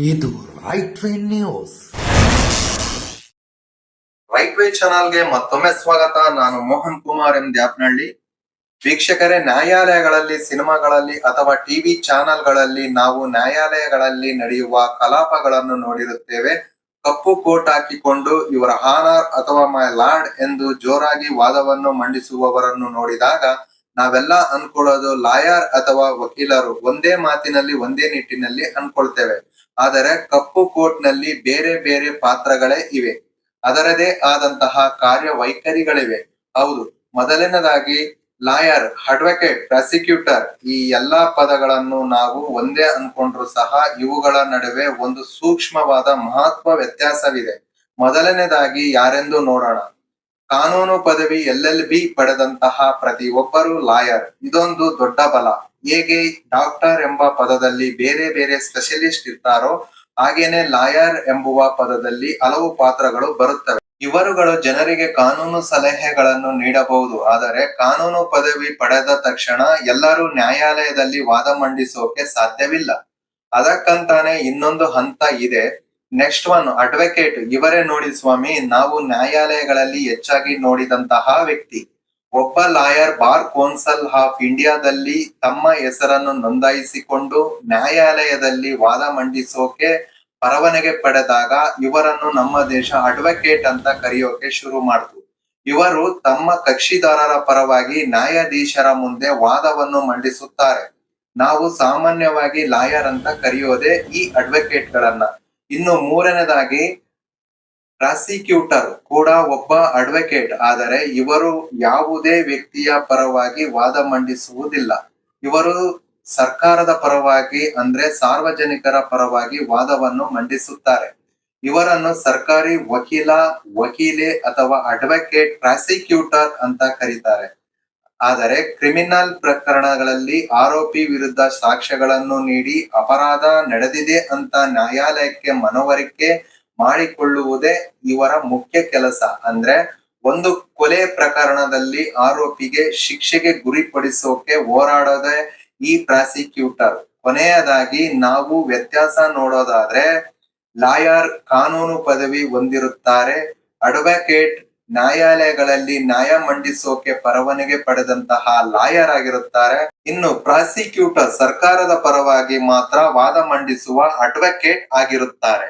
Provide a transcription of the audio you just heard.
ಇದು right way news. Right way ಚಾನಲ್ಗೆ ಮತ್ತೊಮ್ಮೆ ಸ್ವಾಗತ. ನಾನು ಮೋಹನ್ ಕುಮಾರ್ ಎಂ. ದ್ಯಾಪ್ನಹಳ್ಳಿ. ವೀಕ್ಷಕರೇ, ನ್ಯಾಯಾಲಯಗಳಲ್ಲಿ, ಸಿನಿಮಾಗಳಲ್ಲಿ ಅಥವಾ ಟಿವಿ ಚಾನೆಲ್ಗಳಲ್ಲಿ ನಾವು ನ್ಯಾಯಾಲಯಗಳಲ್ಲಿ ನಡೆಯುವ ಕಲಾಪಗಳನ್ನು ನೋಡಿರುತ್ತೇವೆ. ಕಪ್ಪು ಕೋಟ್ ಹಾಕಿಕೊಂಡು ಇವರ ಹಾನರ್ ಅಥವಾ ಮೈ ಲಾರ್ಡ್ ಎಂದು ಜೋರಾಗಿ ವಾದವನ್ನು ಮಂಡಿಸುವವರನ್ನು ನೋಡಿದಾಗ ನಾವೆಲ್ಲ ಅನ್ಕೊಳ್ಳೋದು ಲಾಯರ್ ಅಥವಾ ವಕೀಲರು ಒಂದೇ ಮಾತಿನಲ್ಲಿ ಒಂದೇ ನಿಟ್ಟಿನಲ್ಲಿ ಅನ್ಕೊಳ್ತೇವೆ. ಆದರೆ ಕಪ್ಪು ಕೋರ್ಟ್ನಲ್ಲಿ ಬೇರೆ ಬೇರೆ ಪಾತ್ರಗಳೇ ಇವೆ. ಅದರದೇ ಆದಂತಹ ಕಾರ್ಯವೈಖರಿಗಳಿವೆ ಹೌದು, ಮೊದಲನೇದಾಗಿ ಲಾಯರ್, ಅಡ್ವೊಕೇಟ್, ಪ್ರಾಸಿಕ್ಯೂಟರ್ ಈ ಎಲ್ಲಾ ಪದಗಳನ್ನು ನಾವು ಒಂದೇ ಅನ್ಕೊಂಡ್ರು ಸಹ ಇವುಗಳ ನಡುವೆ ಒಂದು ಸೂಕ್ಷ್ಮವಾದ ಮಹತ್ವ ವ್ಯತ್ಯಾಸವಿದೆ. ಮೊದಲನೇದಾಗಿ ಯಾರೆಂದು ನೋಡೋಣ. ಕಾನೂನು ಪದವಿ ಎಲ್ ಎಲ್ ಬಿ ಪಡೆದಂತಹ ಪ್ರತಿಯೊಬ್ಬರು ಲಾಯರ್. ಇದೊಂದು ದೊಡ್ಡ ಬಲ. ಹೇಗೆ ಡಾಕ್ಟರ್ ಎಂಬ ಪದದಲ್ಲಿ ಬೇರೆ ಬೇರೆ ಸ್ಪೆಷಲಿಸ್ಟ್ ಇರ್ತಾರೋ ಹಾಗೇನೆ ಲಾಯರ್ ಎಂಬುವ ಪದದಲ್ಲಿ ಹಲವು ಪಾತ್ರಗಳು ಬರುತ್ತವೆ. ಇವರುಗಳು ಜನರಿಗೆ ಕಾನೂನು ಸಲಹೆಗಳನ್ನು ನೀಡಬಹುದು. ಆದರೆ ಕಾನೂನು ಪದವಿ ಪಡೆದ ತಕ್ಷಣ ಎಲ್ಲರೂ ನ್ಯಾಯಾಲಯದಲ್ಲಿ ವಾದ ಮಂಡಿಸೋಕೆ ಸಾಧ್ಯವಿಲ್ಲ. ಅದಕ್ಕಂತಾನೆ ಇನ್ನೊಂದು ಹಂತ ಇದೆ. ನೆಕ್ಸ್ಟ್ ಒನ್ ಅಡ್ವೊಕೇಟ್ ಇವರೇ ನೋಡಿ ಸ್ವಾಮಿ, ನಾವು ನ್ಯಾಯಾಲಯಗಳಲ್ಲಿ ಹೆಚ್ಚಾಗಿ ನೋಡಿದಂತಹ ವ್ಯಕ್ತಿ. ಒಬ್ಬ ಲಾಯರ್, ಬಾರ್ ಕೌನ್ಸಿಲ್ ಆಫ್ ಇಂಡಿಯಾದಲ್ಲಿ ತಮ್ಮ ಹೆಸರನ್ನು ನೋಂದಾಯಿಸಿಕೊಂಡು ನ್ಯಾಯಾಲಯದಲ್ಲಿ ವಾದ ಮಂಡಿಸೋಕೆ ಪರವಾನಗಿ ಪಡೆದಾಗ ಇವರನ್ನು ನಮ್ಮ ದೇಶ ಅಡ್ವೊಕೇಟ್ ಅಂತ ಕರೆಯೋಕೆ ಶುರು ಮಾಡಿತು. ಇವರು ತಮ್ಮ ಕಕ್ಷಿದಾರರ ಪರವಾಗಿ ನ್ಯಾಯಾಧೀಶರ ಮುಂದೆ ವಾದವನ್ನು ಮಂಡಿಸುತ್ತಾರೆ. ನಾವು ಸಾಮಾನ್ಯವಾಗಿ ಲಾಯರ್ ಅಂತ ಕರೆಯೋದೇ ಈ ಅಡ್ವೊಕೇಟ್ ಗಳನ್ನ. ಇನ್ನು ಮೂರನೇದಾಗಿ ಪ್ರಾಸಿಕ್ಯೂಟರ್ ಕೂಡ ಒಬ್ಬ ಅಡ್ವೊಕೇಟ್ ಆದರೆ ಇವರು ಯಾವುದೇ ವ್ಯಕ್ತಿಯ ಪರವಾಗಿ ವಾದ ಮಂಡಿಸುವುದಿಲ್ಲ. ಇವರು ಸರ್ಕಾರದ ಪರವಾಗಿ ಅಂದ್ರೆ ಸಾರ್ವಜನಿಕರ ಪರವಾಗಿ ವಾದವನ್ನು ಮಂಡಿಸುತ್ತಾರೆ. ಇವರನ್ನು ಸರ್ಕಾರಿ ವಕೀಲ, ವಕೀಲೆ ಅಥವಾ ಅಡ್ವೊಕೇಟ್ ಪ್ರಾಸಿಕ್ಯೂಟರ್ ಅಂತ ಕರೀತಾರೆ. ಆದರೆ ಕ್ರಿಮಿನಲ್ ಪ್ರಕರಣಗಳಲ್ಲಿ ಆರೋಪಿ ವಿರುದ್ಧ ಸಾಕ್ಷ್ಯಗಳನ್ನು ನೀಡಿ ಅಪರಾಧ ನಡೆದಿದೆ ಅಂತ ನ್ಯಾಯಾಲಯಕ್ಕೆ ಮನವರಿಕೆ ಮಾಡಿಕೊಳ್ಳುವುದೇ ಇವರ ಮುಖ್ಯ ಕೆಲಸ. ಅಂದ್ರೆ ಒಂದು ಕೊಲೆ ಪ್ರಕರಣದಲ್ಲಿ ಆರೋಪಿಗೆ ಶಿಕ್ಷೆಗೆ ಗುರಿಪಡಿಸೋಕೆ ಹೋರಾಡೋದೇ ಈ ಪ್ರಾಸಿಕ್ಯೂಟರ್. ಕೊನೆಯದಾಗಿ ನಾವು ವ್ಯತ್ಯಾಸ ನೋಡೋದಾದ್ರೆ ಲಾಯರ್ ಕಾನೂನು ಪದವಿ ಹೊಂದಿರುತ್ತಾರೆ. ಅಡ್ವೊಕೇಟ್ ನ್ಯಾಯಾಲಯಗಳಲ್ಲಿ ನ್ಯಾಯ ಮಂಡಿಸೋಕೆ ಪರವಾನಗಿ ಪಡೆದಂತಹ ಲಾಯರ್ ಆಗಿರುತ್ತಾರೆ ಇನ್ನು ಪ್ರಾಸಿಕ್ಯೂಟರ್ ಸರ್ಕಾರದ ಪರವಾಗಿ ಮಾತ್ರ ವಾದ ಮಂಡಿಸುವ ಅಡ್ವೊಕೇಟ್ ಆಗಿರುತ್ತಾರೆ.